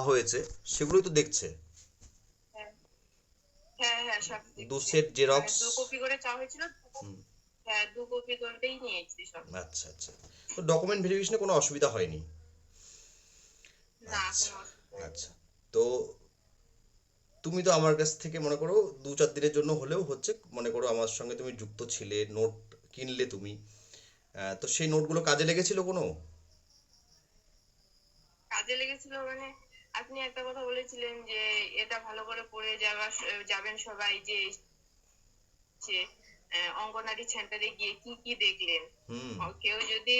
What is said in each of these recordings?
হয়েছে সেগুলোই তো দেখছে। হ্যাঁ হ্যাঁ হ্যাঁ দু সেট জেরক্স দু কপি করে চাওয়া হয়েছিল হ্যাঁ দু কপি করেই নিয়েছি সব। আচ্ছা আচ্ছা। তো ডকুমেন্ট ভেরিফিকেশনে কোনো অসুবিধা হয়নি? না আচ্ছা, অসুবিধা নেই। আচ্ছা। তো তুমি তো আমার কাছ থেকে মনে করো দু চার দিনের জন্য হলেও হচ্ছে মনে করো আমার সঙ্গে তুমি যুক্ত ছিলে নোট কিনলে তুমি। তো সেই নোটগুলো কাজে লেগেছিল কোনো? কাজে লেগেছিল মানে আপনি একটা কথা বলেছিলেন যে এটা ভালো করে পড়ে যাওয়া যাবেন সবাই যে অঙ্গনারী সেন্টারে গিয়ে কি কি দেখলেন। কেউ যদি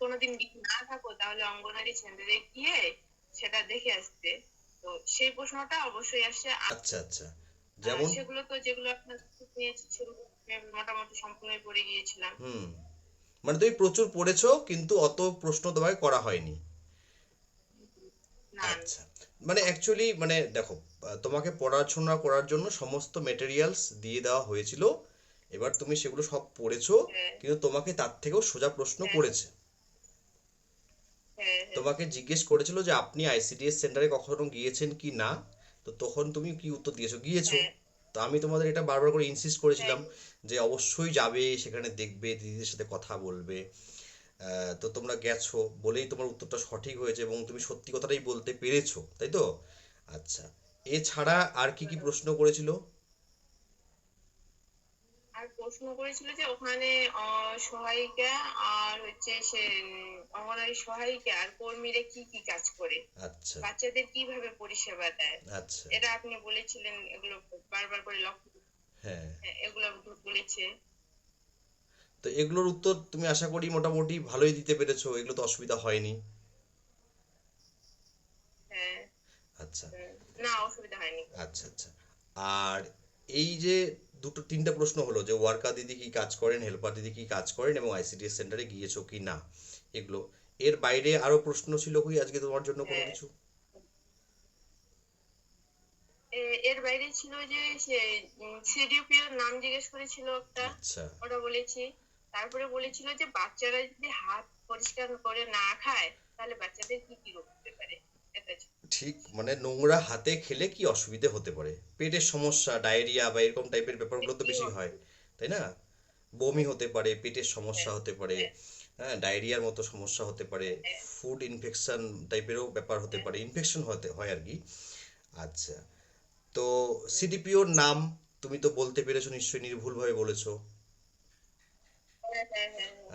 কোনোদিন না থাকো তাহলে অঙ্গনারী সেন্টারে গিয়ে সেটা দেখে আসতে। তো সেই প্রশ্নটা অবশ্যই আসছে আর আচ্ছা আচ্ছা। যেমন সেগুলো তো যেগুলো আপনার পেয়েছি সেগুলো মোটামুটি সম্পূর্ণই পড়ে গিয়েছিলাম। হুম। মানে তুমি প্রচুর পড়েছো কিন্তু অত প্রশ্ন তোমায় করা হয়নি। আচ্ছা। মানে অ্যাকচুয়ালি মানে দেখো তোমাকে পড়াশোনা করার জন্য সমস্ত মেটেরিয়ালস দিয়ে দেওয়া হয়েছিল। এবার তুমি সেগুলো সব পড়েছো হ্যাঁ। কিন্তু তোমাকে তার থেকেও সোজা প্রশ্ন হ্যাঁ। করেছে। হ্যাঁ তোমাকে জিজ্ঞেস করেছিল যে আপনি আইসিডিএস সেন্টারে কখনো গিয়েছেন কি না? তো তখন তুমি কি উত্তর দিয়েছ? গিয়েছো। তো আমি তোমাদের এটা বারবার করে ইনসিস্ট করেছিলাম যে অবশ্যই যাবে সেখানে দেখবে দিদিদের সাথে কথা বলবে। তো তোমরা গেছো বলেই তোমার উত্তরটা সঠিক হয়েছে এবং তুমি সত্যি কথাটাই বলতে পেরেছ তাই তো? আচ্ছা এছাড়া আর কি কি প্রশ্ন করেছিল? আর প্রশ্ন করেছিল যে ওখানে সহায়িকা আর হচ্ছে সে অঙ্গনারী সহায়িকা আর কর্মীরা কি কি কাজ করে? আচ্ছা। বাচ্চাদের কীভাবে পরিষেবা দেয়? আচ্ছা। এটা আপনি বলেছিলেন এগুলো বারবার করে লক্ষ্য হ্যাঁ। হ্যাঁ, এগুলো বলেছে। তো এগুলোর উত্তর তুমি আশা করি মোটামুটি ভালোই দিতে পেরেছ এগুলো তো অসুবিধা হয়নি। হ্যাঁ। আচ্ছা। না অসুবিধা হয়নি। আচ্ছা আচ্ছা। আর এই যে দুটো তিনটা প্রশ্ন হলো যে ওয়ার্কার দিদি কি কাজ করেন হেল্পার দিদি কি কাজ করেন এবং আইসিডিএস সেন্টারে গিয়েছো কি না এগুলো। এর বাইরে আরও প্রশ্ন ছিল কি আজকে তোমার জন্য কোনো হ্যাঁ। কিছু? এর বাইরে ছিল যে সিডিপিওর নাম জিজ্ঞেস করেছিল একটা। আচ্ছা। ওটা বলেছি। তারপরে বলেছিল যে বাচ্চারা যদি হাত পরিষ্কার করে না খায় তাহলে বাচ্চাদের কি কি রোগ হতে পারে? ঠিক মানে নোংরা হাতে খেলে কি অসুবিধে হতে পারে? পেটের সমস্যা ডায়রিয়া বা এরকম টাইপের ব্যাপারগুলো তো বেশি হয় তাই না? বমি হতে পারে পেটের সমস্যা হতে পারে হ্যাঁ। ডায়রিয়ার মতো সমস্যা হতে পারে ফুড ইনফেকশন টাইপেরও ব্যাপার হতে পারে ইনফেকশন হতে হয় আর কি। আচ্ছা তো সিডিপিওর নাম তুমি তো বলতে পেরেছ নিশ্চয়ই নির্ভুলভাবে বলেছ। হ্যাঁ হ্যাঁ হ্যাঁ হ্যাঁ,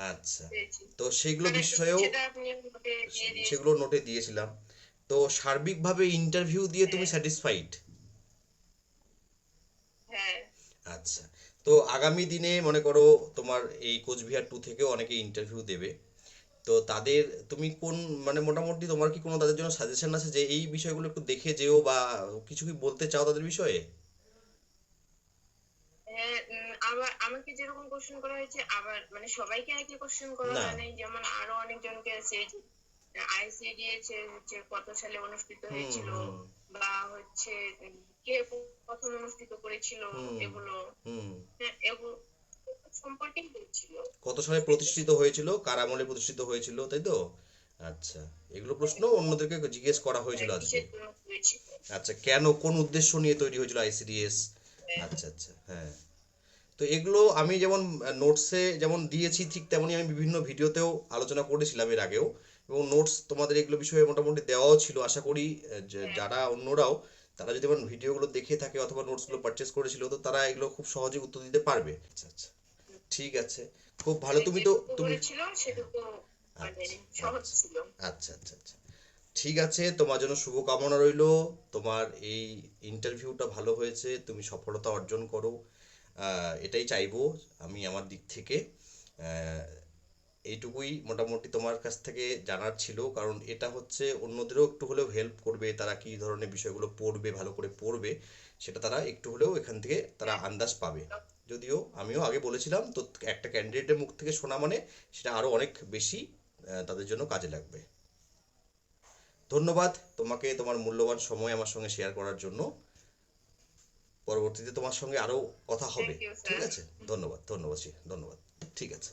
আচ্ছা। পেয়েছি। তো সেগুলো মানে বিষয়েও। সেগুলো নোটে দিয়েছিলাম। তো সার্বিকভাবে ইন্টারভিউ দিয়ে তুমি স্যাটিসফাইড হ্যাঁ। আচ্ছা। তো আগামী দিনে মনে করো তোমার এই কোচবিহার টু থেকেও অনেকে ইন্টারভিউ দেবে। তো তাদের তুমি কোন মানে মোটামুটি তোমার কি কোনো তাদের জন্য সাজেশন আছে যে এই বিষয়গুলো একটু দেখে যেও বা কিছু কি বলতে চাও তাদের বিষয়ে? হ্যাঁ আবার আমাকে যেরকম কোশ্চেন করা হয়েছে আবার মানে সবাইকে একই কোশ্চেন করা হয় নাই। যেমন আরও অনেকজনকে আছে আইসিডিএস হচ্ছে কত সালে অনুষ্ঠিত হয়েছিল বা হচ্ছে কে প্রথম অনুষ্ঠিত করেছিল এগুলো। হ্যাঁ এগুলো সম্পর্কেই বলছিল কত সালে প্রতিষ্ঠিত হয়েছিল? কার আমলে প্রতিষ্ঠিত হয়েছিল তাই তো? আচ্ছা এগুলো প্রশ্ন অন্যদেরকে জিজ্ঞেস করা হয়েছিল আজকে। কিসের আচ্ছা কেন কোন উদ্দেশ্য নিয়ে তৈরি হয়েছিল আইসিডিএস আচ্ছা আচ্ছা হ্যাঁ। তো এগুলো আমি যেমন নোটসে যেমন দিয়েছি ঠিক তেমনই আমি বিভিন্ন ভিডিওতেও আলোচনা করেছিলাম এর আগেও। এবং নোটস তোমাদের এগুলো বিষয়ে মোটামুটি দেওয়াও ছিল আশা করি যে যারা অন্যরাও তারা যদি আমার ভিডিওগুলো দেখে থাকে অথবা নোটসগুলো পারচেস করেছিল তো তারা এগুলো খুব সহজে উত্তর দিতে পারবে। আচ্ছা আচ্ছা। ঠিক আছে। খুব ভালো তুমি তো তুমি সেটুকু মানে আচ্ছা, আচ্ছা। আচ্ছা আচ্ছা আচ্ছা। ঠিক আছে তোমার জন্য শুভকামনা রইল। তোমার এই ইন্টারভিউটা ভালো হয়েছে তুমি সফলতা অর্জন করো। এটাই চাইব আমি আমার দিক থেকে। এইটুকুই মোটামুটি তোমার কাছ থেকে জানার ছিল। কারণ এটা হচ্ছে অন্যদেরও একটু হলেও হেল্প করবে, তারা কি ধরনের বিষয়গুলো পড়বে, ভালো করে পড়বে, সেটা তারা একটু হলেও এখান থেকে তারা আন্দাজ পাবে। যদিও আমিও আগে বলেছিলাম, তো একটা ক্যান্ডিডেটের মুখ থেকে শোনা মানে সেটা আরও অনেক বেশি তাদের জন্য কাজে লাগবে। ধন্যবাদ তোমাকে তোমার মূল্যবান সময় আমার সঙ্গে শেয়ার করার জন্য। পরবর্তীতে তোমার সঙ্গে আরও কথা হবে. ঠিক আছে? ধন্যবাদ ধন্যবাদ ধন্যবাদ। ঠিক আছে।